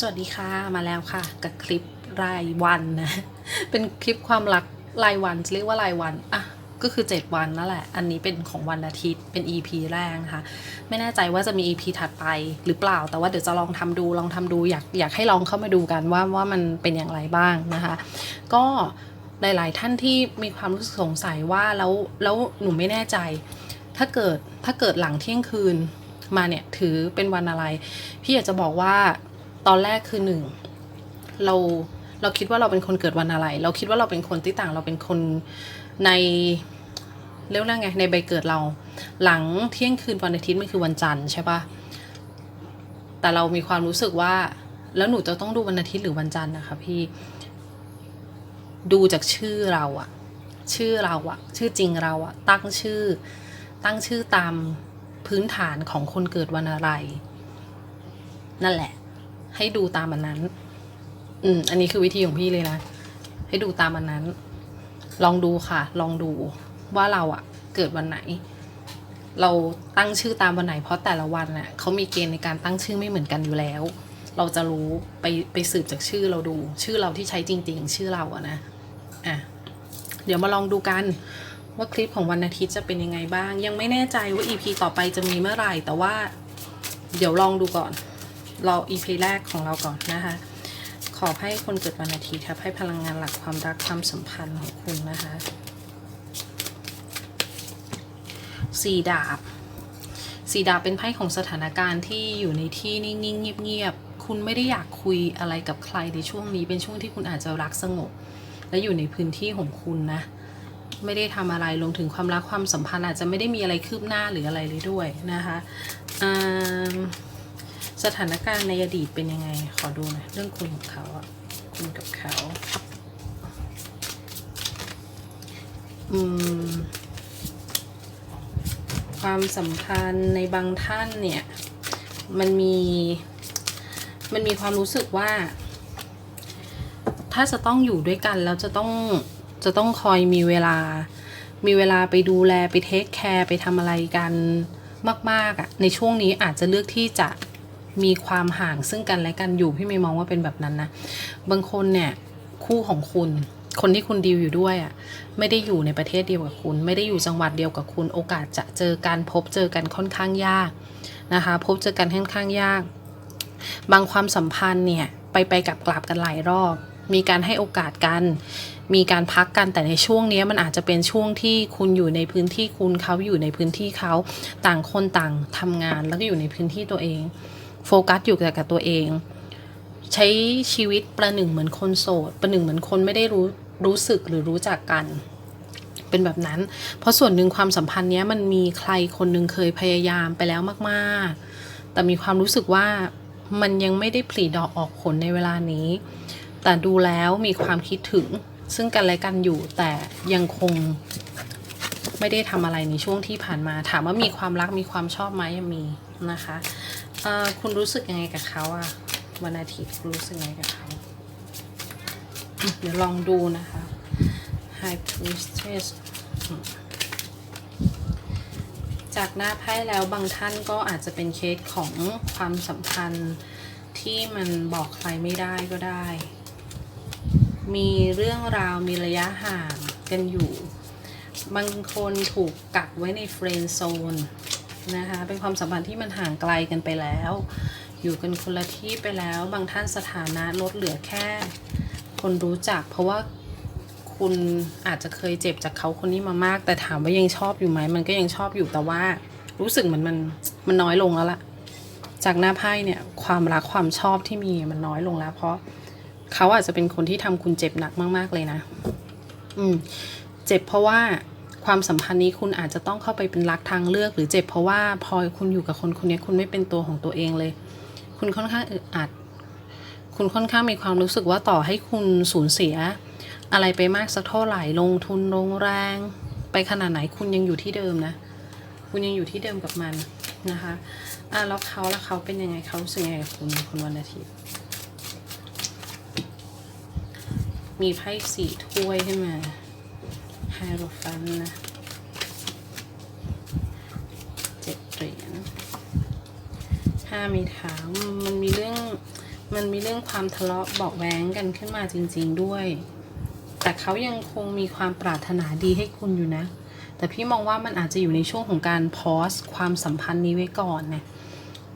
สวัสดีค่ะมาแล้วค่ะ กับคลิปรายวันนะ เป็นคลิปความรักรายวันจะเรียกว่ารายวันอะก็คือ 7 วันนั่นแหละ อันนี้เป็นของวันอาทิตย์เป็น EP แรกนะคะ ไม่แน่ใจว่าจะมี EP ถัดไปหรือเปล่า แต่ว่าเดี๋ยวจะลองทำดูลองทำดูอยากอยากให้ลองเข้ามาดูกันว่าว่ามันเป็นอย่างไรบ้างนะคะ ก็หลาย ๆ ท่านที่มีความรู้สึกสงสัยว่าแล้วแล้วหนูไม่แน่ใจ ถ้าเกิดถ้าเกิดหลังเที่ยงคืนมาเนี่ยถือเป็นวันอะไร พี่อยากจะบอกว่า ตอนแรกคือหนึ่งเราเราคิดว่าเราเป็นคนเกิดวันอะไร เราคิดว่าเราเป็นคนที่ต่างเราเป็นคนในเรียกว่าไงในใบเกิดเรา หลังเที่ยงคืนวันอาทิตย์มันคือวันจันทร์ใช่ปะแต่เรามีความรู้สึกว่า แล้วหนูจะต้องดูวันอาทิตย์หรือวันจันทร์นะคะพี่ดูจากชื่อเราอะชื่อเราอะชื่อจริงเราอะตั้งชื่อ ตั้งชื่อตามพื้นฐานของคนเกิดวันอะไร นั่นแหละ ให้ดูตามอันนั้น อืม อันนี้คือวิธีของพี่เลยนะ ให้ดูตามอันนั้น ลองดูค่ะ ลองดูว่าเราอะเกิดวันไหน เราตั้งชื่อตามวันไหน เพราะแต่ละวันน่ะเขามีเกณฑ์ในการตั้งชื่อไม่เหมือนกันอยู่แล้ว เราจะรู้ไปไปสืบจากชื่อเราดู ชื่อเราที่ใช้จริง ๆ ชื่อเราอะนะ อะ เดี๋ยวมาลองดูกันว่าคลิปของวันอาทิตย์จะเป็นยังไงบ้าง ยังไม่แน่ใจว่า EP ต่อไปจะมีเมื่อไหร่ แต่ว่า เดี๋ยวลองดูก่อน รอ EP แรกของเราก่อนนะคะ ขอให้คนเกิดวันอาทิตย์ครับให้พลังงานหลักความรักความสัมพันธ์ของคุณนะคะสี่ดาบสี่ดาบเป็นไพ่ของสถานการณ์ที่อยู่ในที่นิ่งๆเงียบๆ คุณไม่ได้อยากคุยอะไรกับใครในช่วงนี้เป็นช่วงที่คุณอาจจะรักสงบ และอยู่ในพื้นที่ของคุณนะ ไม่ได้ทำอะไรรวมถึงความรักความสัมพันธ์อาจจะไม่ได้มีอะไรคืบหน้าหรืออะไรเลยด้วยนะคะอืม สถานการณ์ในอดีตเป็นยังไง ขอดูหน่อยเรื่องคุณของเขาอะคุณกับเขา อืม ความสัมพันธ์ในบางท่านเนี่ย มันมี มันมีความรู้สึกว่า ถ้าจะต้องอยู่ด้วยกันแล้วจะต้อง จะต้องคอยมีเวลา มีเวลาไปดูแลไปเทคแคร์ไปทำอะไรกันมาก ๆอะ่ะในช่วงนี้อาจจะเลือกที่จะ มีความห่างซึ่งกันและกันอยู่พี่ไม่มองว่าเป็นแบบนั้นนะบางคนเนี่ยคู่ของคุณคนที่คุณดีลอยู่ด้วยอะไม่ได้อยู่ในประเทศเดียวกับคุณ ไม่ได้อยู่จังหวัดเดียวกับคุณ โอกาสจะเจอกันพบเจอกันค่อนข้างยากนะคะ พบเจอกันค่อนข้างยาก บางความสัมพันธ์เนี่ยไปไปกลับกลับกันหลายรอบ มีการให้โอกาสกัน มีการพักกันแต่ในช่วงนี้มันอาจจะเป็นช่วงที่คุณอยู่ในพื้นที่คุณเขาอยู่ในพื้นที่เขาต่างคนต่างทำงานแล้วก็อยู่ในพื้นที่ตัวเอง โฟกัสอยู่แต่กับตัวเอง ใช้ชีวิตประหนึ่งเหมือนคนโสด ประหนึ่งเหมือนคนไม่ได้รู้รู้สึกหรือรู้จักกันเป็นแบบนั้น เพราะส่วนหนึ่งความสัมพันธ์เนี้ยมันมีใครคนหนึ่งเคยพยายามไปแล้วมากๆ แต่มีความรู้สึกว่ามันยังไม่ได้ผลิดอกออกผลในเวลานี้ แต่ดูแล้วมีความคิดถึงซึ่งกันและกันอยู่แต่ยังคงไม่ได้ทำอะไรในช่วงที่ผ่านมา ถามว่ามีความรักมีความชอบไหมยังมี นะคะเอ่อคุณรู้สึกยังไงกับเขาอะวันอาทิตย์คุณรู้สึกยังไงกับเขาเดี๋ยวลองดูนะคะ High Priestess จากหน้าไพ่แล้วบางท่านก็อาจจะเป็นเคสของความสัมพันธ์ที่มันบอกใครไม่ได้ก็ได้ มีเรื่องราวมีระยะห่างกันอยู่ บางคนถูกกักไว้ในเฟรนด์โซน นะคะ เป็นความสัมพันธ์ที่มันห่างไกลกันไปแล้ว อยู่กันคนละที่ไปแล้ว บางท่านสถานะลดเหลือแค่ คนรู้จัก เพราะว่าคุณอาจจะเคยเจ็บจากเขาคนนี้มามาก แต่ถามว่ายังชอบอยู่ไหม มันก็ยังชอบอยู่แต่ว่า รู้สึกเหมือนมันมันน้อยลงแล้วล่ะ จากหน้าไพ่เนี่ยความรักความชอบที่มีมันน้อยลงแล้ว เพราะเขาอาจจะเป็นคนที่ทำคุณเจ็บหนักมาก ๆเลยนะ อืม เจ็บเพราะว่า ความสัมพันธ์นี้คุณอาจจะต้องเข้าไปเป็นรักทางเลือกหรือเจ็บเพราะว่าพอคุณอยู่กับคนคนนี้คุณไม่เป็นตัวของตัวเองเลย คุณค่อนข้างอึดอัด คุณค่อนข้างมีความรู้สึกว่าต่อให้คุณสูญเสีย อะไรไปมากสักเท่าไหร่ลงทุนลงแรง ไปขนาดไหนคุณยังอยู่ที่เดิมนะ คุณยังอยู่ที่เดิมกับมันนะคะอะแล้วเขาแล้วเขาเป็นยังไงเขารู้สึกยังไงกับคุณคุณวันอาทิตย์มีไพ่สี่ถ้วยขึ้นมา ไฮโรฟันนะเจ็ดเหรียญห้ามีเท้ามันมีเรื่องมันมีเรื่องความทะเลาะเบาะแว้งกันขึ้นมาจริง ๆด้วย แต่เขายังคงมีความปรารถนาดีให้คุณอยู่นะ แต่พี่มองว่ามันอาจจะอยู่ในช่วงของการพอสความสัมพันธ์นี้ไว้ก่อนเนี่ย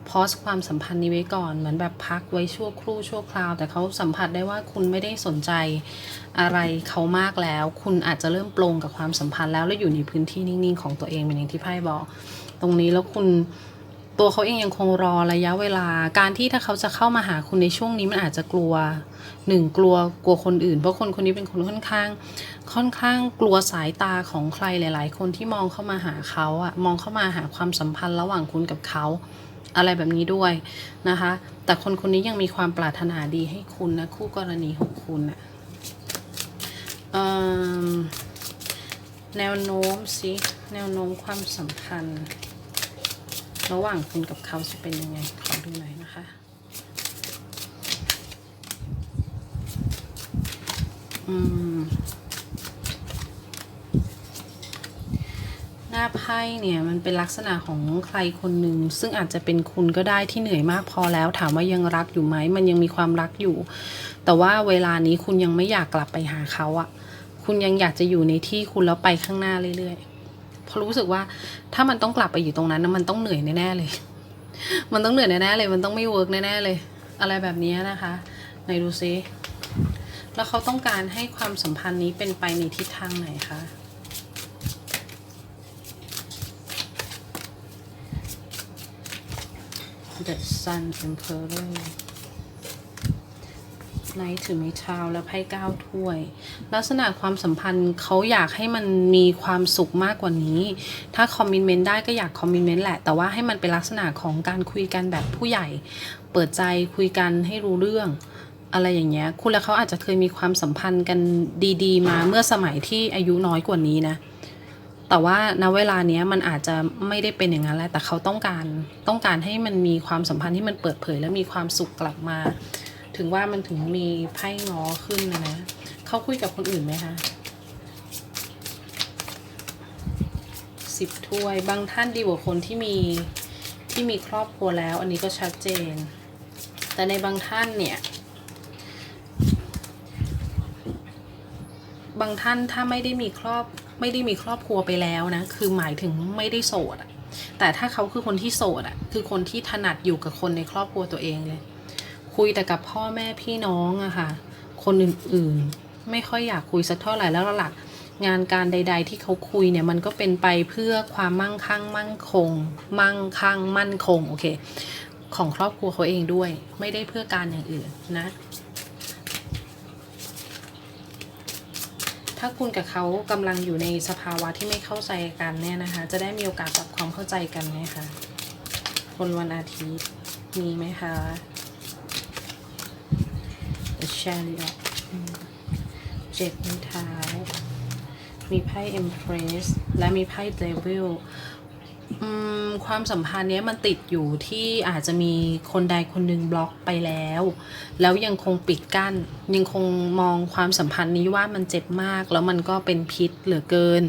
พอสความสัมพันธ์นี้ไว้ก่อน เหมือนแบบพักไว้ชั่วครู่ชั่วคราว แต่เขาสัมผัสได้ว่าคุณไม่ได้สนใจอะไรเขามากแล้ว คุณอาจจะเริ่มปลงกับความสัมพันธ์แล้วแล้วอยู่ในพื้นที่นิ่งๆของตัวเองเป็นอย่างที่ไพ่บอก ตรงนี้แล้วคุณตัวเขาเองยังคงรอระยะเวลา การที่ถ้าเขาจะเข้ามาหาคุณในช่วงนี้มันอาจจะกลัวหนึ่งกลัวกลัวคนอื่น เพราะคนคนนี้เป็นคนค่อนข้าง ค่อนข้างกลัวสายตาของใครหลาย ๆ คนที่มองเข้ามาหาเขาอะมองเข้ามาหาความสัมพันธ์ระหว่างคุณกับเขา อะไรแบบนี้ด้วยนะคะ แต่คนคนนี้ยังมีความปรารถนาดีให้คุณนะ คู่กรณีของคุณอะเอิ่มแนวโน้มสิแนวโน้มความสัมพันธ์ ระหว่างคุณกับเขาจะเป็นยังไง ขอดูหน่อยนะคะอืม น้าไพ่เนี่ยมันเป็นลักษณะของใครคนหนึ่งซึ่งอาจจะเป็นคุณก็ได้ที่เหนื่อยมากพอแล้ว ถามว่ายังรักอยู่ไหมมันยังมีความรักอยู่ แต่ว่าเวลานี้คุณยังไม่อยากกลับไปหาเขาอะคุณยังอยากจะอยู่ในที่คุณแล้วไปข้างหน้าเรื่อยๆเพราะรู้สึกว่าถ้ามันต้องกลับไปอยู่ตรงนั้นนะมันต้องเหนื่อยแน่ๆเลย มันต้องเหนื่อยแน่ๆเลยมันต้องไม่เวิร์กแน่ๆเลย อะไรแบบนี้นะคะไหนดูซิแล้วเขาต้องการให้ความสัมพันธ์นี้เป็นไปในทิศทางไหนคะ The Sun Emperor ไนท์ถือไม้เท้าและไพ่เก้าถ้วย ลักษณะความสัมพันธ์เขาอยากให้มันมีความสุขมากกว่านี้ ถ้าคอมมิ n เมนต์ได้ก็อยากคอมมิ n เมนต์แหละ แต่ว่าให้มันเป็นลักษณะของการคุยกันแบบผู้ใหญ่ เปิดใจคุยกันให้รู้เรื่องอะไรอย่างเงี้ย คุณและเขาอาจจะเคยมีความสัมพันธ์กันดี ๆ มาเมื่อสมัยที่อายุน้อยกว่านี้นะ แต่ว่าณเวลาเนี้ยมันอาจจะไม่ได้เป็นอย่างนั้นแหละแต่เขาต้องการต้องการให้มันมีความสัมพันธ์ที่มันเปิดเผยและมีความสุขกลับมา ถึงว่ามันถึงมีไพ่ง้อขึ้นนะนะเขาคุยกับคนอื่นไหมคะสิบถ้วย บางท่านดีกว่าคนที่มีที่มีครอบครัวแล้ว อันนี้ก็ชัดเจน แต่ในบางท่านเนี่ยบางท่านถ้าไม่ได้มีครอบ ไม่ได้มีครอบครัวไปแล้วนะ คือหมายถึงไม่ได้โสดอะแต่ถ้าเขาคือคนที่โสดอะคือคนที่ถนัดอยู่กับคนในครอบครัวตัวเองเลย คุยแต่กับพ่อแม่พี่น้องอะค่ะ คนอื่นๆ ไม่ค่อยอยากคุยสักเท่าไหร่แล้วหลักงานการใด ๆ ที่เขาคุยเนี่ยมันก็เป็นไปเพื่อความมั่งคั่งมั่งคง มั่งคั่งมั่นคงโอเค ของครอบครัวเขาเองด้วย ไม่ได้เพื่อการอย่างอื่นนะ ถ้าคุณกับเขากำลังอยู่ในสภาวะที่ไม่เข้าใจกันเนี่ยนะคะ จะได้มีโอกาสปรับความเข้าใจกันไหมคะคนวันอาทิตย์มีไหมคะ The Chariot อืมเจ็ดนิ้วเท้ามีไพ่เอ็มเพรสและมีไพ่เดวิล ความสัมพันธ์เนี้ยมันติดอยู่ที่อาจจะมีคนใดคนหนึ่งบล็อกไปแล้ว แล้วยังคงปิดกั้น ยังคงมองความสัมพันธ์นี้ว่ามันเจ็บมาก แล้วมันก็เป็นพิษเหลือเกิน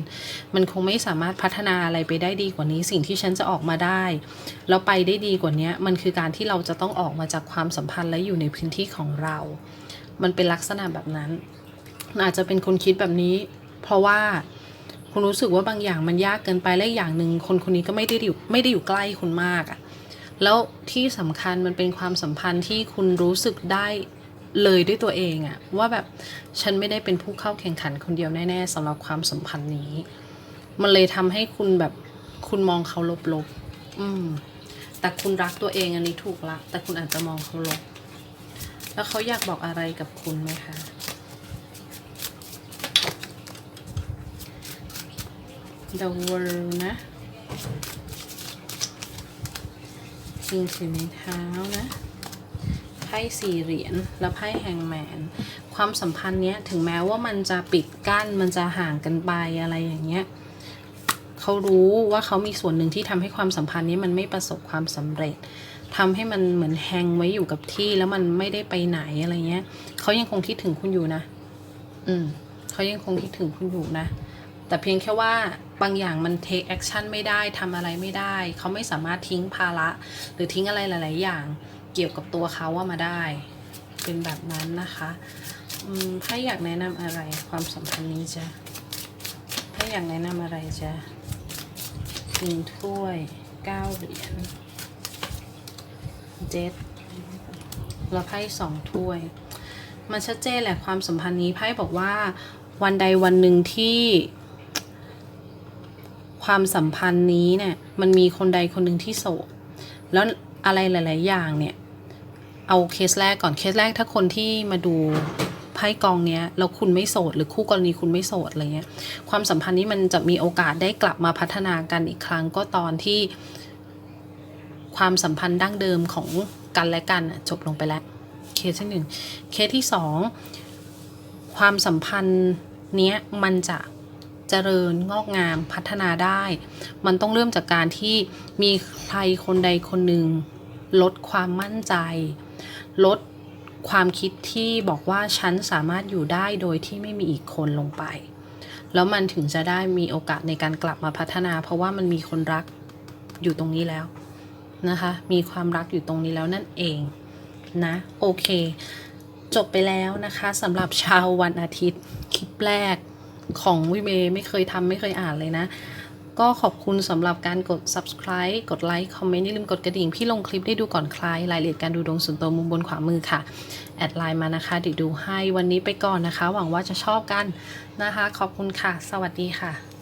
มันคงไม่สามารถพัฒนาอะไรไปได้ดีกว่านี้ สิ่งที่ฉันจะออกมาได้ แล้วไปได้ดีกว่านี้มันคือการที่เราจะต้องออกมาจากความสัมพันธ์และอยู่ในพื้นที่ของเรา มันเป็นลักษณะแบบนั้นมันอาจจะเป็นคนคิดแบบนี้ เพราะว่า คุณรู้สึกว่าบางอย่างมันยากเกินไปและอย่างหนึ่งคนคนนี้ก็ไม่ได้อยู่ไม่ได้อยู่ใกล้คุณมากอะ่ะแล้วที่สำคัญมันเป็นความสัมพันธ์ที่คุณรู้สึกได้เลยด้วยตัวเองอะว่าแบบฉันไม่ได้เป็นผู้เข้าแข่งขันคนเดียวแน่ๆสำหรับความสัมพันธ์นี้ มันเลยทำให้คุณแบบคุณมองเขาลบๆ อืม แต่คุณรักตัวเองอันนี้ถูกละ แต่คุณอาจจะมองเขาลบ แล้วเขาอยากบอกอะไรกับคุณไหมคะ The World นะจริงถือในเท้านะไพ่สี่เหรียญแล้วไพ่แฮงแมนความสัมพันธ์เนี้ยถึงแม้ว่ามันจะปิดกั้นมันจะห่างกันไปอะไรอย่างเงี้ยเขารู้ว่าเขามีส่วนหนึ่งที่ทำให้ความสัมพันธ์นี้มันไม่ประสบความสำเร็จทำให้มันเหมือนแฮงไว้อยู่กับที่แล้วมันไม่ได้ไปไหนอะไรเงี้ยเขายังคงคิดถึงคุณอยู่นะ อืมเขายังคงคิดถึงคุณอยู่นะ แต่เพียงแค่ว่าบางอย่างมัน take action ไม่ได้ทำอะไรไม่ได้ เขาไม่สามารถทิ้งภาระหรือทิ้งอะไรหลาย ๆ อย่างเกี่ยวกับตัวเขาว่ามาได้ เป็นแบบนั้นนะคะถ้าอยากแนะนำอะไรความสัมพันธ์นี้จะถ้าอยากแนะนำอะไรจะหนึ่งถ้วยเก้าเหรียญเจ็ดแล้วไพ่สองถ้วย มันชัดเจนแหละความสัมพันธ์นี้ไพ่บอกว่าวันใดวันหนึ่งที่ ความสัมพันธ์นี้เนี่ยมันมีคนใดคนหนึ่งที่โสดแล้วอะไรหลาย ๆ อย่างเนี่ย เอาเคสแรกก่อนเคสแรกถ้าคนที่มาดูไพ่กองเนี้ยแล้วคุณไม่โสด หรือคู่กรณีคุณไม่โสดอะไรเงี้ยความสัมพันธ์นี้มันจะมีโอกาสได้กลับมาพัฒนากันอีกครั้งก็ตอนที่ ความสัมพันธ์ดั้งเดิมของกันและกันจบลงไปแล้วเคสที่หนึ่งเคสที่สองความสัมพันธ์เนี้ยมันจะ เจริญงอกงามพัฒนาได้ มันต้องเริ่มจากการที่มีใครคนใดคนหนึ่ง ลดความมั่นใจ ลดความคิดที่บอกว่าฉันสามารถอยู่ได้โดยที่ไม่มีอีกคนลงไป แล้วมันถึงจะได้มีโอกาสในการกลับมาพัฒนา เพราะว่ามันมีคนรักอยู่ตรงนี้แล้วนะคะ มีความรักอยู่ตรงนี้แล้วนั่นเองนะโอเค จบไปแล้วนะคะสำหรับชาววันอาทิตย์คลิปแรก ของวิเมย์ไม่เคยทำไม่เคยอ่านเลยนะ ก็ขอบคุณสำหรับการกด subscribe กดไลค์คอมเมนต์อย่าลืมกดกระดิ่ง พี่ลงคลิปได้ดูก่อนใครรายละเอียดการดูดวงส่วนตัวมุมบนขวามือค่ะ แอดไลน์มานะคะเดี๋ยวดูให้วันนี้ไปก่อนนะคะ หวังว่าจะชอบกันนะคะ ขอบคุณค่ะ สวัสดีค่ะ